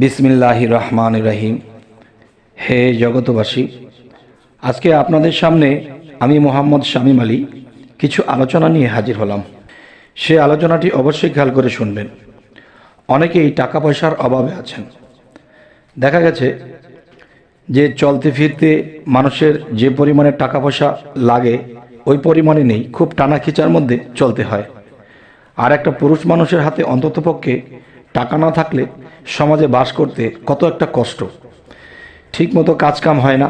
বিসমিল্লাহ রহমান রহিম। হে জগতবাসী আজকে আপনাদের সামনে আমি মোহাম্মদ শামীম আলী কিছু আলোচনা নিয়ে হাজির হলাম। সে আলোচনাটি অবশ্যই খেয়াল করে শুনবেন। অনেকেই টাকা পয়সার অভাবে আছেন। দেখা গেছে যে চলতে ফিরতে মানুষের যে পরিমাণে টাকা পয়সা লাগে, ওই পরিমাণে নেই, খুব টানা খিচার মধ্যে চলতে হয়। আর একটা পুরুষ মানুষের হাতে অন্ততপক্ষে টাকা না থাকলে সমাজে বাস করতে কত একটা কষ্ট। ঠিকমতো কাজকাম হয় না,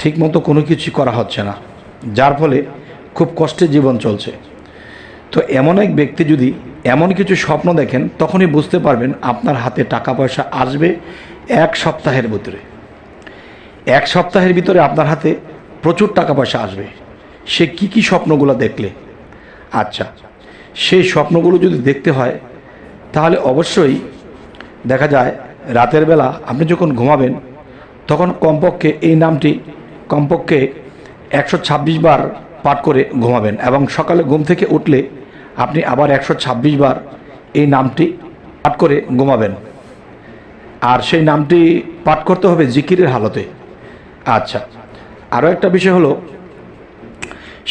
ঠিকমতো কোনো কিছু করা হচ্ছে না, যার ফলে খুব কষ্টে জীবন চলছে। তো এমন এক ব্যক্তি যদি এমন কিছু স্বপ্ন দেখেন, তখনই বুঝতে পারবেন আপনার হাতে টাকা পয়সা আসবে এক সপ্তাহের ভিতরে। এক সপ্তাহের ভিতরে আপনার হাতে প্রচুর টাকা পয়সা আসবে। সে কি কি স্বপ্নগুলো দেখলে? আচ্ছা সেই স্বপ্নগুলো যদি দেখতে হয়, তাহলে অবশ্যই দেখা যায়, রাতের বেলা আপনি যখন ঘুমাবেন, তখন কমপক্ষে এই নামটি কমপক্ষে একশো ছাব্বিশ বার পাঠ করে ঘুমাবেন এবং সকালে ঘুম থেকে উঠলে আপনি আবার একশো ছাব্বিশ বার এই নামটি পাঠ করে ঘুমাবেন। আর সেই নামটি পাঠ করতে হবে জিকিরের হালতে। আচ্ছা আরও একটা বিষয় হলো,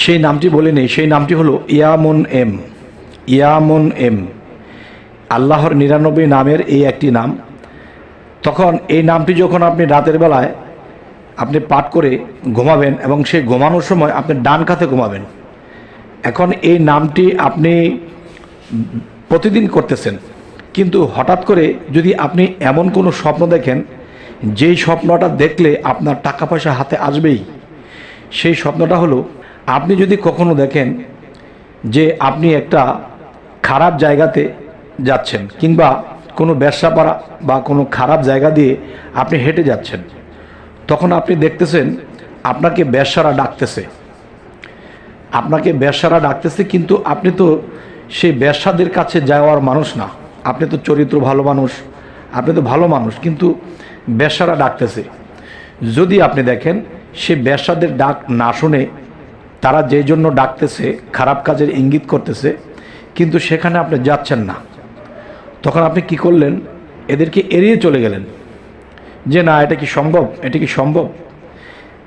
সেই নামটি বলে নেই, সেই নামটি হলো ইয়ামন এম। Eamon M. আল্লাহর নিরানব্বই নামের এই একটি নাম। তখন এই নামটি যখন আপনি রাতের বেলায় আপনি পাঠ করে ঘুমাবেন এবং সেই ঘুমানোর সময় আপনি ডান কাতে ঘুমাবেন, এখন এই নামটি আপনি প্রতিদিন করতেছেন। কিন্তু হঠাৎ করে যদি আপনি এমন কোনো স্বপ্ন দেখেন, যেই স্বপ্নটা দেখলে আপনার টাকা পয়সা হাতে আসবেই। সেই স্বপ্নটা হলো, আপনি যদি কখনো দেখেন যে আপনি একটা খারাপ জায়গাতে যাচ্ছেন কিংবা কোনো ব্যবসা পাড়া বা কোনো খারাপ জায়গা দিয়ে আপনি হেঁটে যাচ্ছেন, তখন আপনি দেখতেছেন আপনাকে ব্যবসারা ডাকতেছে। আপনাকে ব্যবসারা ডাকতেছে কিন্তু আপনি তো সেই ব্যবসাদের কাছে যাওয়ার মানুষ না। আপনি তো চরিত্র ভালো মানুষ, আপনি তো ভালো মানুষ, কিন্তু ব্যবসারা ডাকতেছে। যদি আপনি দেখেন, সে ব্যবসাদের ডাক না শুনে তারা যেই জন্য ডাকতেছে, খারাপ কাজের ইঙ্গিত করতেছে, কিন্তু সেখানে আপনি যাচ্ছেন না। তখন আপনি কি করলেন? এদেরকে এড়িয়ে চলে গেলেন। যে না, এটা কি সম্ভব? এটা কি সম্ভব?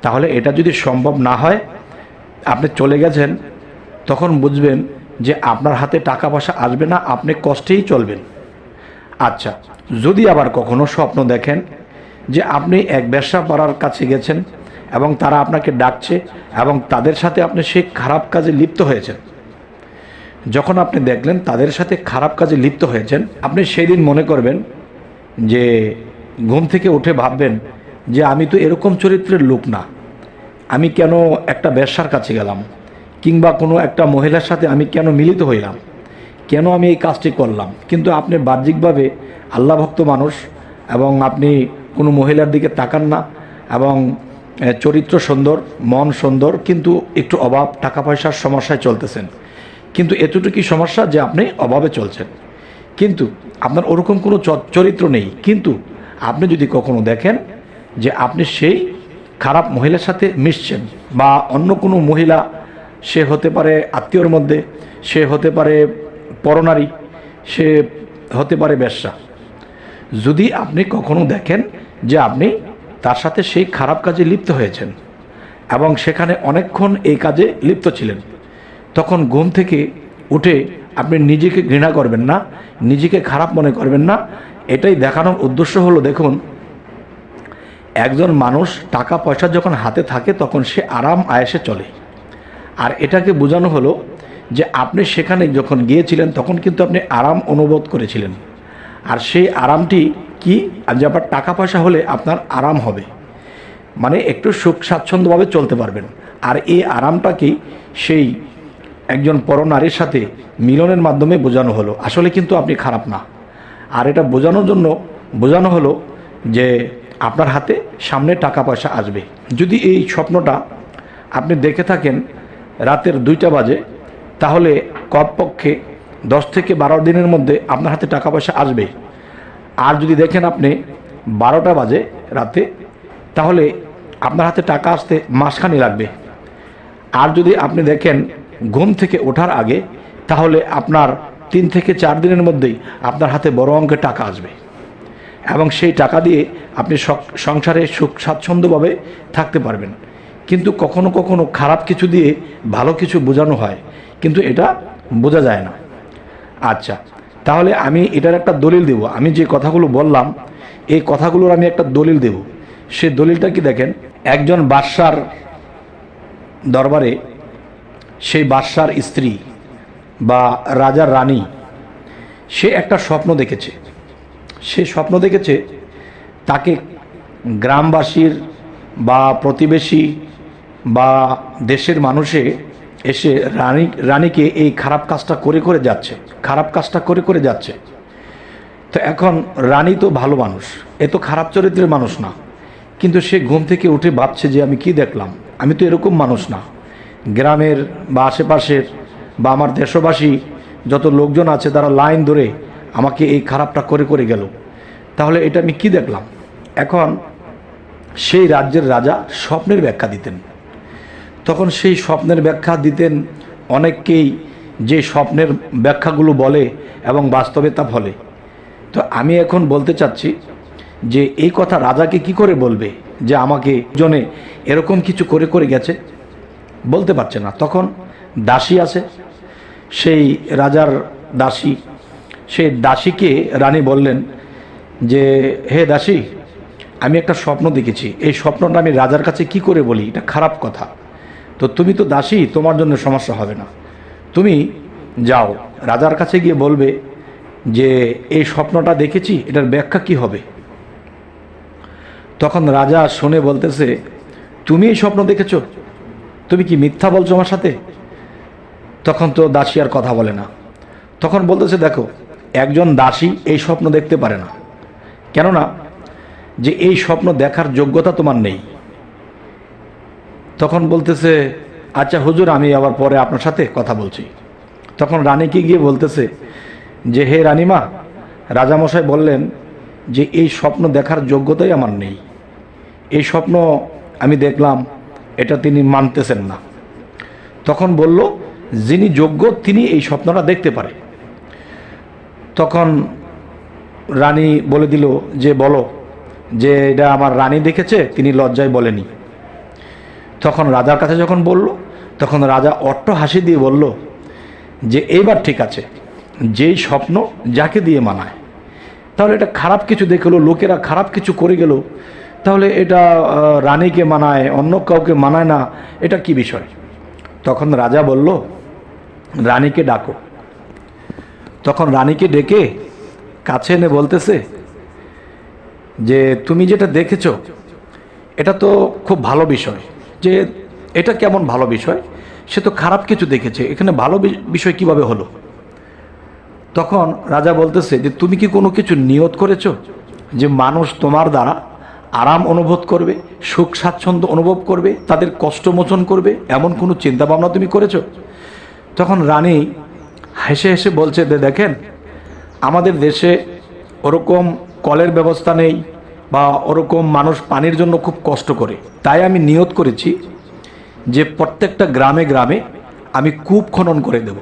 তাহলে এটা যদি সম্ভব না হয়, আপনি চলে গেছেন, তখন বুঝবেন যে আপনার হাতে টাকা পয়সা আসবে না, আপনি কষ্টেই চলবেন। আচ্ছা যদি আবার কখনো স্বপ্ন দেখেন যে আপনি এক ব্যবসা পাড়ার কাছে গেছেন এবং তারা আপনাকে ডাকছে এবং তাদের সাথে আপনি সেই খারাপ কাজে লিপ্ত হয়েছেন যখন আপনি দেখলেন তাদের সাথে খারাপ কাজে লিপ্ত হয়েছেন, আপনি সেই দিন মনে করবেন যে ঘুম থেকে উঠে ভাববেন যে আমি তো এরকম চরিত্রের লোক না। আমি কেন একটা ব্যবসার কাছে গেলাম? কিংবা কোনো একটা মহিলার সাথে আমি কেন মিলিত হইলাম? কেন আমি এই কাজটি করলাম? কিন্তু আপনি বাহ্যিকভাবে আল্লাভক্ত মানুষ এবং আপনি কোনো মহিলার দিকে তাকান না এবং চরিত্র সুন্দর, মন সুন্দর, কিন্তু একটু অভাব, টাকা পয়সার সমস্যায় চলতেছেন। কিন্তু এতটুকুই সমস্যা যে আপনি অভাবে চলছেন। কিন্তু আপনার ওরকম কোনো চরিত্র নেই। কিন্তু আপনি যদি কখনো দেখেন যে আপনি সেই খারাপ মহিলার সাথে মিশছেন বা অন্য কোনো মহিলা, সে হতে পারে আত্মীয়র মধ্যে, সে হতে পারে পরনারী, সে হতে পারে ব্যবসা। যদি আপনি কখনো দেখেন যে আপনি তার সাথে সেই খারাপ কাজে লিপ্ত হয়েছেন এবং সেখানে অনেকক্ষণ এই কাজে লিপ্ত ছিলেন তখন ঘুম থেকে উঠে আপনি নিজেকে ঘৃণা করবেন না, নিজেকে খারাপ মনে করবেন না। এটাই দেখানোর উদ্দেশ্য হলো, দেখুন, একজন মানুষ টাকা পয়সা যখন হাতে থাকে, তখন সে আরাম আয়েসে চলে। আর এটাকে বোঝানো হলো যে, আপনি সেখানে যখন গিয়েছিলেন, তখন কিন্তু আপনি আরাম অনুভব করেছিলেন। আর সেই আরামটি কি? যে আপনার টাকা পয়সা হলে আপনার আরাম হবে। মানে একটু সুখ স্বাচ্ছন্দ্যভাবে চলতে পারবেন। আর এই আরামটাকেই সেই একজন পরনারীর সাথে মিলনের মাধ্যমে বোঝানো হলো। আসলে কিন্তু আপনি খারাপ না। আর এটা বোঝানোর জন্য বোঝানো হলো যে আপনার হাতে সামনে টাকা পয়সা আসবে। যদি এই স্বপ্নটা আপনি দেখে থাকেন রাতের দুইটা বাজে, তাহলে কমপক্ষে দশ থেকে বারো দিনের মধ্যে আপনার হাতে টাকা পয়সা আসবে। আর যদি দেখেন আপনি বারোটা বাজে রাতে, তাহলে আপনার হাতে টাকা আসতে মাসখানি লাগবে। আর যদি আপনি দেখেন ঘুম থেকে ওঠার আগে তাহলে আপনার তিন থেকে চার দিনের মধ্যেই আপনার হাতে বড় অঙ্কের টাকা আসবে। এবং সেই টাকা দিয়ে আপনি সংসারে সুখ স্বাচ্ছন্দ্যভাবে থাকতে পারবেন। কিন্তু কখনো কখনো খারাপ কিছু দিয়ে ভালো কিছু বোঝানো হয়, কিন্তু এটা বোঝা যায় না। আচ্ছা তাহলে আমি এটার একটা দলিল দেব। আমি যে কথাগুলো বললাম, এই কথাগুলোর আমি একটা দলিল দেব। সে দলিলটা কি দেখেন? একজন বাদশার দরবারে সেই বাদশার স্ত্রী বা রাজার রানী, সে একটা স্বপ্ন দেখেছে। সে স্বপ্ন দেখেছে তাকে গ্রামবাসীর বা প্রতিবেশী বা দেশের মানুষে এসে রানী, রানীকে এই খারাপ কাজটা করে করে যাচ্ছে, খারাপ কাজটা করে করে যাচ্ছে। তো এখন রানী তো ভালো মানুষ, এ তো খারাপ চরিত্রের মানুষ না, কিন্তু সে ঘুম থেকে উঠে ভাবছে যে আমি কি দেখলাম? আমি তো এরকম মানুষ না। গ্রামের বা আশেপাশের বা আমার দেশবাসী যত লোকজন আছে তারা লাইন ধরে আমাকে এই খারাপটা করে করে গেল। তাহলে এটা আমি কি দেখলাম? এখন সেই রাজ্যের রাজা স্বপ্নের ব্যাখ্যা দিতেন। তখন সেই স্বপ্নের ব্যাখ্যা দিতেন অনেককেই যে স্বপ্নের ব্যাখ্যাগুলো বলে এবং বাস্তবে তা ফলে। তো আমি এখন বলতে চাচ্ছি যে এই কথা রাজাকে কি করে বলবে যে আমাকে জনে এরকম কিছু করে করে গেছে? বলতে পারছে না। তখন দাসী আছে, সেই রাজার দাসী। সেই দাসীকে রানী বললেন যে, হে দাসী, আমি একটা স্বপ্ন দেখেছি। এই স্বপ্নটা আমি রাজার কাছে কি করে বলি? এটা খারাপ কথা। তো তুমি তো দাসী, তোমার জন্য সমস্যা হবে না। তুমি যাও। রাজার কাছে গিয়ে বলবে যে, এই স্বপ্নটা দেখেছি, এটার ব্যাখ্যা কি হবে? তখন রাজা শুনে বলতেছে, তুমি এই স্বপ্ন দেখেছ? তুমি কি মিথ্যা বলছো আমার সাথে? তখন তো দাসী আর কথা বলে না। তখন বলতেছে, দেখো, একজন দাসী এই স্বপ্ন দেখতে পারে না। কেননা, যে এই স্বপ্ন দেখার যোগ্যতা তোমার নেই। তখন বলতেছে আচ্ছা হুজুর, আমি আবার পরে আপনার সাথে কথা বলছি। তখন রানীকে গিয়ে বলতেছে যে, হে রানীমা, রাজামশাই বললেন যে, এই স্বপ্ন দেখার যোগ্যতাই আমার নেই। এই স্বপ্ন আমি দেখলাম এটা তিনি মানতেছেন না। তখন বলল, যিনি যোগ্য তিনি এই স্বপ্নটা দেখতে পারে। তখন রানী বলে দিল যে, বলো, যে এটা আমার রানী দেখেছে, তিনি লজ্জায় বলেনি। তখন রাজার কাছে যখন বলল, তখন রাজা অট্ট হাসি দিয়ে বলল, যে, এইবার ঠিক আছে, যেই স্বপ্ন যাকে দিয়ে মানায়। তাহলে এটা খারাপ কিছু দেখল লোকেরা খারাপ কিছু করে গেল তাহলে এটা রানীকে মানায়, অন্য কাউকে মানায় না, এটা কি বিষয়? তখন রাজা বলল, রানীকে ডাকো। তখন রানীকে ডেকে কাছে এনে বলতেছে যে, তুমি যেটা দেখেছ, এটা তো খুব ভালো বিষয়। যে, এটা কেমন ভালো বিষয়? সে তো খারাপ কিছু দেখেছে। এখানে ভালো বিষয় কীভাবে হলো? তখন রাজা বলতেছে যে, তুমি কি কোনো কিছু নিয়ত করেছ? যে, মানুষ তোমার দ্বারা আরাম অনুভব করবে, সুখ স্বাচ্ছন্দ্য অনুভব করবে, তাদের কষ্ট মোচন করবে, এমন কোনো চিন্তা ভাবনা তুমি করেছ? তখন রানী হেসে হেসে বলছে যে দেখেন, আমাদের দেশে ওরকম কলের ব্যবস্থা নেই বা ওরকম মানুষ পানির জন্য খুব কষ্ট করে। তাই আমি নিয়ত করেছি যে প্রত্যেকটা গ্রামে গ্রামে আমি কূপ খনন করে দেব।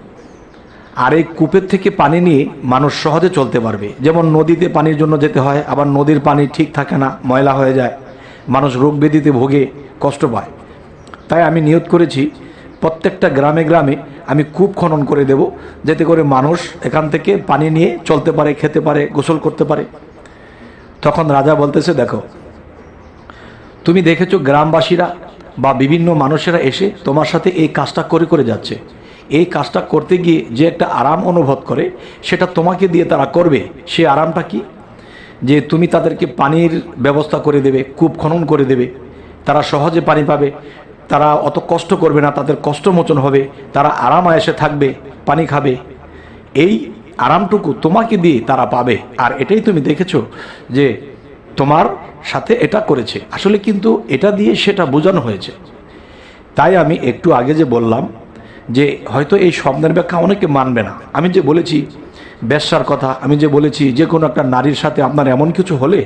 আর এই কূপের থেকে পানি নিয়ে মানুষ সহজে চলতে পারবে। যেমন নদীতে পানির জন্য যেতে হয়, আবার নদীর পানি ঠিক থাকে না, ময়লা হয়ে যায়। মানুষ রোগ ব্যাধিতে ভোগে, কষ্ট পায়। তাই আমি নিয়ত করেছি, প্রত্যেকটা গ্রামে গ্রামে আমি কূপ খনন করে দেব, যাতে করে মানুষ এখান থেকে পানি নিয়ে চলতে পারে, খেতে পারে, গোসল করতে পারে। তখন রাজা বলতেছে, দেখো, তুমি দেখেছ গ্রামবাসীরা বা বিভিন্ন মানুষেরা এসে তোমার সাথে এই কাজটা করে করে যাচ্ছে। এই কাজটা করতে গিয়ে যে একটা আরাম অনুভব করে, সেটা তোমাকে দিয়ে তারা করবে। সে আরামটা কি? যে তুমি তাদেরকে পানির ব্যবস্থা করে দেবে, কূপ খনন করে দেবে, তারা সহজে পানি পাবে, তারা অত কষ্ট করবে না, তাদের কষ্ট মোচন হবে, তারা আরাম আয়েসে থাকবে, পানি খাবে। এই আরামটুকু তোমাকে দিয়ে তারা পাবে। আর এটাই তুমি দেখেছ যে তোমার সাথে এটা করেছে। আসলে কিন্তু এটা দিয়ে সেটা বোঝানো হয়েছে। তাই আমি একটু আগে যে বললাম যে হয়তো এই স্বপ্নের ব্যাখ্যা অনেকে মানবে না। আমি যে বলেছি ব্যবসার কথা, আমি যে বলেছি যে কোনো একটা নারীর সাথে আপনার এমন কিছু হলে,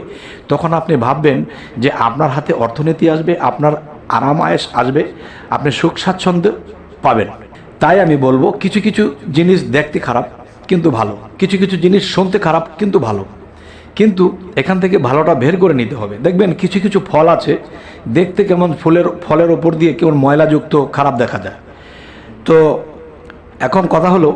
তখন আপনি ভাববেন যে আপনার হাতে অর্থনীতি আসবে, আপনার আরাম আয়েস আসবে, আপনি সুখ স্বাচ্ছন্দ্য পাবেন। তাই আমি বলব, কিছু কিছু জিনিস দেখতে খারাপ কিন্তু ভালো, কিছু কিছু জিনিস শুনতে খারাপ কিন্তু ভালো। কিন্তু এখান থেকে ভালোটা বের করে নিতে হবে। দেখবেন কিছু কিছু ফল আছে, দেখতে কেমন ফুলের, ফলের ওপর দিয়ে কেমন ময়লাযুক্ত খারাপ দেখা যায়। তো এখন কথা হলো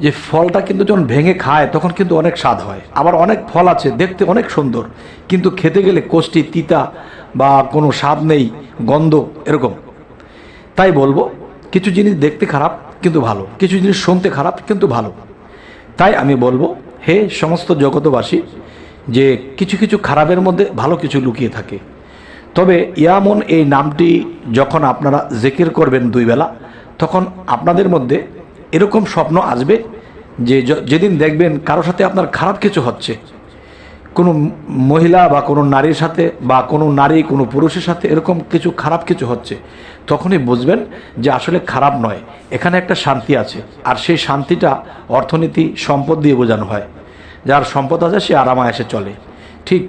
যে ফলটা কিন্তু যখন ভেঙে খায়, তখন কিন্তু অনেক স্বাদ হয়। আবার অনেক ফল আছে, দেখতে অনেক সুন্দর, কিন্তু খেতে গেলে কোষ্টি, তিতা বা কোনো স্বাদ নেই, গন্ধ এরকম। তাই বলব, কিছু জিনিস দেখতে খারাপ, কিন্তু ভালো। কিছু জিনিস শুনতে খারাপ, কিন্তু ভালো। তাই আমি বলব, হে সমস্ত জগতবাসী যে কিছু কিছু খারাপের মধ্যে ভালো কিছু লুকিয়ে থাকে। তবে ইয়ামন এই নামটি যখন আপনারা জেকির করবেন দুই বেলা তখন আপনাদের মধ্যে এরকম স্বপ্ন আসবে যে যেদিন দেখবেন কারোর সাথে আপনার খারাপ কিছু হচ্ছে। কোনো মহিলা বা কোনো নারীর সাথে বা কোনো নারী, কোনো পুরুষের সাথে এরকম কিছু খারাপ কিছু হচ্ছে, তখনই বুঝবেন যে আসলে খারাপ নয়। এখানে একটা শান্তি আছে। আর সেই শান্তিটা অর্থনীতি, সম্পদ দিয়ে বোঝানো হয়। যার সম্পদ আছে, সে আরামায়াসে চলে। ঠিক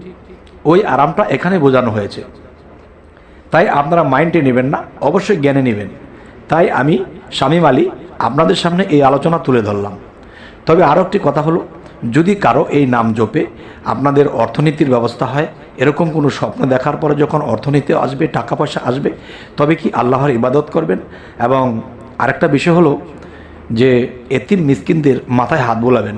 ওই আরামটা এখানে বোঝানো হয়েছে। তাই আপনারা মাইন্ডে নেবেন না, অবশ্যই জ্ঞানে নেবেন। তাই আমি শামীম আলী আপনাদের সামনে এই আলোচনা তুলে ধরলাম। তবে আরও একটি কথা হলো, যদি কারও এই নাম জপে আপনাদের অর্থনীতির ব্যবস্থা হয়, এরকম কোনো স্বপ্ন দেখার পরে যখন অর্থনীতি আসবে, টাকা পয়সা আসবে, তবে কি আল্লাহর ইবাদত করবেন? এবং আরেকটা বিষয় হলো যে এতিম মিসকিনদের মাথায় হাত বোলাবেন।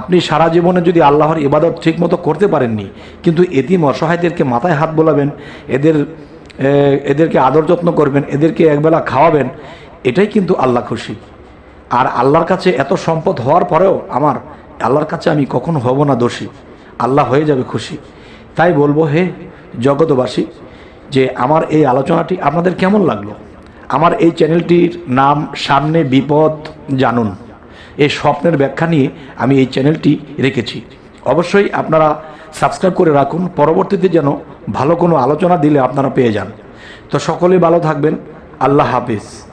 আপনি সারা জীবনে যদি আল্লাহর ইবাদত ঠিকমতো করতে পারেননি, কিন্তু এতিম অসহায়দেরকে মাথায় হাত বোলাবেন, এদের এদেরকে আদর যত্ন করবেন, এদেরকে একবেলা খাওয়াবেন, এটাই কিন্তু আল্লাহ খুশি। আর আল্লাহর কাছে এত সম্পদ হওয়ার পরেও আমার আল্লাহর কাছে আমি কখনো হব না দোষী, আল্লাহ হয়ে যাবে খুশি। তাই বলব হে জগতবাসী যে আমার এই আলোচনাটি আপনাদের কেমন লাগল? আমার এই চ্যানেলটির নাম সামনে বিপদ জানুন। এই স্বপ্নের ব্যাখ্যা নিয়ে আমি এই চ্যানেলটি রেখেছি। অবশ্যই আপনারা সাবস্ক্রাইব করে রাখুন। পরবর্তীতে যেন ভালো কোনো আলোচনা দিলে আপনারা পেয়ে যান। তো সকলেই ভালো থাকবেন। আল্লাহ হাফিজ।